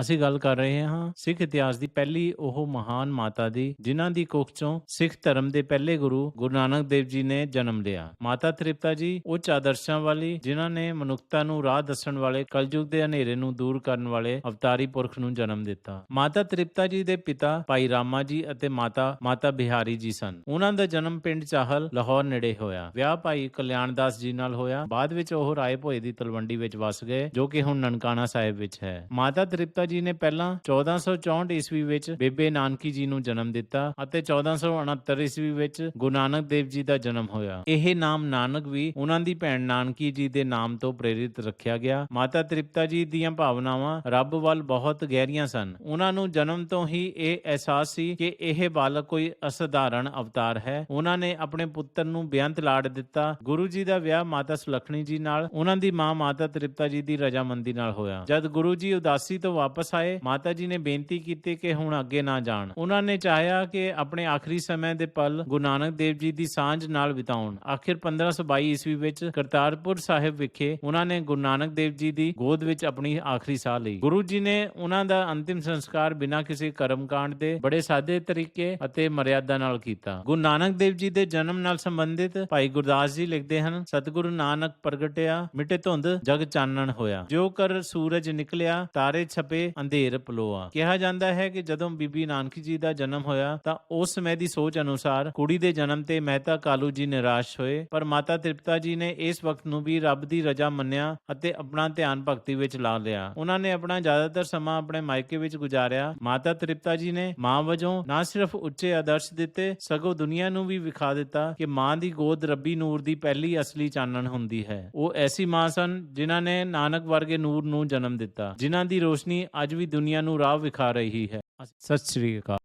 ਅਸੀਂ ਗੱਲ ਕਰ ਰਹੇ ਹਾਂ ਸਿੱਖ ਇਤਿਹਾਸ ਦੀ ਪਹਿਲੀ ਉਹ ਮਹਾਨ ਮਾਤਾ ਦੀ, ਜਿਨ੍ਹਾਂ ਦੀ ਕੁੱਖ ਚੋਂ ਸਿੱਖ ਧਰਮ ਦੇ ਪਹਿਲੇ ਗੁਰੂ ਗੁਰੂ ਨਾਨਕ ਦੇਵ ਜੀ ਨੇ ਜਨਮ ਲਿਆ। ਮਾਤਾ ਤ੍ਰਿਪਤਾ ਜੀ ਉੱਚ ਆਦਰਸ਼ਾਂ ਵਾਲੀ, ਜਿਨ੍ਹਾਂ ਨੇ ਮਨੁੱਖਤਾ ਨੂੰ ਰਾਹ ਦੱਸਣ ਵਾਲੇ, ਕਲਯੁਗ ਦੇ ਹਨੇਰੇ ਨੂੰ ਦੂਰ ਕਰਨ ਵਾਲੇ ਅਵਤਾਰੀ ਪੁਰਖ ਨੂੰ ਜਨਮ ਦਿੱਤਾ। ਮਾਤਾ ਤ੍ਰਿਪਤਾ ਜੀ ਦੇ ਪਿਤਾ ਭਾਈ ਰਾਮਾ ਜੀ ਅਤੇ ਮਾਤਾ ਮਾਤਾ ਬਿਹਾਰੀ ਜੀ ਸਨ। ਉਹਨਾਂ ਦਾ ਜਨਮ ਪਿੰਡ ਚਾਹਲ, ਲਾਹੌਰ ਨੇੜੇ ਹੋਇਆ। ਵਿਆਹ ਭਾਈ ਕਲਿਆਣ ਦਾਸ ਜੀ ਨਾਲ ਹੋਇਆ। ਬਾਅਦ ਵਿੱਚ ਉਹ ਰਾਏ ਭੋਏ ਦੀ ਤਲਵੰਡੀ ਵਿੱਚ ਵਸ ਗਏ, ਜੋ ਕਿ ਹੁਣ ਨਨਕਾਣਾ ਸਾਹਿਬ ਵਿੱਚ ਹੈ। ਮਾਤਾ ਤ੍ਰਿਪਤਾ ਜੀ ਨੇ ਪਹਿਲਾਂ 1464 ਈਸਵੀ ਵਿੱਚ ਬੇਬੇ ਨਾਨਕੀ ਜੀ ਨੂੰ ਜਨਮ ਦਿੱਤਾ ਅਤੇ 1469 ਈਸਵੀ ਵਿੱਚ ਗੁਰੂ ਨਾਨਕ ਦੇਵ ਜੀ ਦਾ ਜਨਮ ਹੋਇਆ। ਇਹ ਨਾਮ ਨਾਨਕ ਵੀ ਉਹਨਾਂ ਦੀ ਭੈਣ ਨਾਨਕੀ ਜੀ ਦੇ ਨਾਮ ਤੋਂ ਪ੍ਰੇਰਿਤ ਰੱਖਿਆ ਗਿਆ। ਮਾਤਾ ਤ੍ਰਿਪਤਾ ਜੀ ਦੀਆਂ ਭਾਵਨਾਵਾਂ ਰੱਬ ਵੱਲ ਬਹੁਤ ਗਹਿਰੀਆਂ ਸਨ। ਉਹਨਾਂ ਨੂੰ ਜਨਮ ਤੋਂ ਹੀ ਇਹ ਅਹਿਸਾਸ ਸੀ ਕਿ ਇਹ ਬਾਲਕ ਕੋਈ ਅਸਧਾਰਨ ਅਵਤਾਰ ਹੈ। ਉਹਨਾਂ ਨੇ ਆਪਣੇ ਪੁੱਤਰ ਨੂੰ ਬੇਅੰਤ ਲਾੜ ਦਿੱਤਾ। ਗੁਰੂ ਜੀ ਦਾ ਵਿਆਹ ਮਾਤਾ ਸੁਲੱਖਣੀ ਜੀ ਨਾਲ, ਉਹਨਾਂ ਦੀ ਮਾਂ ਮਾਤਾ ਤ੍ਰਿਪਤਾ ਜੀ ਦੀ ਰਜਾਮੰਦੀ ਨਾਲ ਹੋਇਆ। ਜਦ ਗੁਰੂ ਜੀ ਉਦਾਸੀ ਤੋਂ ਵਾਪਸ ਆਏ। ਮਾਤਾ ਜੀ ਨੇ ਬੇਨਤੀ ਕੀਤੀ ਕਿ ਹੁਣ ਅੱਗੇ ਨਾ ਜਾਣ। ਉਹਨਾਂ ਨੇ ਚਾਹਿਆ ਕਿ ਆਪਣੇ ਆਖਰੀ ਸਮੇਂ ਦੇ ਪਲ ਗੁਰੂ ਨਾਨਕ ਦੇਵ ਜੀ ਦੀ ਸਾਂਝ ਨਾਲ ਬਿਤਾਉਣ। ਆਖਿਰ 1522 ਈਸਵੀ ਵਿੱਚ ਕਰਤਾਰਪੁਰ ਸਾਹਿਬ ਵਿਖੇ ਉਹਨਾਂ ਨੇ ਗੁਰੂ ਨਾਨਕ ਦੇਵ ਜੀ ਦੀ ਗੋਦ ਵਿੱਚ ਆਪਣੀ ਆਖਰੀ ਸਾਹ ਲਈ। ਗੁਰੂ ਜੀ ਨੇ ਉਹਨਾਂ ਦਾ ਅੰਤਿਮ ਸੰਸਕਾਰ ਬਿਨਾਂ ਕਿਸੇ ਕਰਮਕਾਂਡ ਦੇ ਬੜੇ ਸਾਦੇ ਤਰੀਕੇ ਅਤੇ ਮਰਿਆਦਾ ਨਾਲ ਕੀਤਾ। ਗੁਰੂ ਨਾਨਕ ਦੇਵ ਜੀ ਦੇ ਜਨਮ ਨਾਲ ਸੰਬੰਧਿਤ ਭਾਈ ਗੁਰਦਾਸ ਜੀ ਲਿਖਦੇ ਹਨ, ਸਤਿਗੁਰੂ ਨਾਨਕ ਪ੍ਰਗਟਿਆ, ਮਿੱਟੇ ਧੁੰਦ, ਜਗ ਚਾਨਣ ਹੋਇਆ। ਜੋ ਕਰ ਸੂਰਜ ਨਿਕਲਿਆ, ਤਾਰੇ ਛਪੇ ਅੰਧੇਰ ਪਲੋਆ। ਕਿਹਾ ਜਾਂਦਾ ਹੈ ਕਿ ਜਦੋਂ ਬੀਬੀ ਨਾਨਕੀ ਜੀ ਦਾ ਜਨਮ ਹੋਇਆ, ਤਾਂ ਉਸ ਸਮੇਂ ਦੀ ਸੋਚ ਅਨੁਸਾਰ ਕੁੜੀ ਦੇ ਜਨਮ ਤੇ ਮਹਿਤਾ ਕਾਲੂ ਜੀ ਨਿਰਾਸ਼ ਹੋਏ, ਪਰ ਮਾਤਾ ਤ੍ਰਿਪਤਾ ਜੀ ਨੇ ਇਸ ਵਕਤ ਨੂੰ ਵੀ ਰੱਬ ਦੀ ਰਜ਼ਾ ਮੰਨਿਆ ਅਤੇ ਆਪਣਾ ਧਿਆਨ ਭਗਤੀ ਵਿੱਚ ਲਾ ਲਿਆ। ਉਹਨਾਂ ਨੇ ਆਪਣਾ ਜ਼ਿਆਦਾਤਰ ਸਮਾਂ ਆਪਣੇ ਮਾਇਕੇ ਵਿੱਚ ਗੁਜ਼ਾਰਿਆ। ਮਾਤਾ ਤ੍ਰਿਪਤਾ ਜੀ ਨੇ ਮਾਂ ਵਜੋਂ ਨਾ ਸਿਰਫ ਉੱਚੇ ਆਦਰਸ਼ ਦਿੱਤੇ, ਸਗੋਂ ਦੁਨੀਆ ਨੂੰ ਵੀ ਵਿਖਾ ਦਿੱਤਾ ਕਿ ਮਾਂ ਦੀ ਗੋਦ ਰੱਬੀ ਨੂਰ ਦੀ ਪਹਿਲੀ ਅਸਲੀ ਚਾਨਣ ਹੁੰਦੀ ਹੈ। ਉਹ ਐਸੀ ਮਾਂ ਸਨ ਜਿਨ੍ਹਾਂ ਨੇ ਨਾਨਕ ਵਰਗੇ ਨੂਰ ਨੂੰ ਜਨਮ ਦਿੱਤਾ, ਜਿਨ੍ਹਾਂ ਦੀ ਰੋਸ਼ਨੀ ਅੱਜ ਵੀ ਦੁਨੀਆ ਨੂੰ ਰਾਹ ਵਿਖਾ ਰਹੀ ਹੈ। ਸਤਿ ਸ੍ਰੀ ਅਕਾਲ।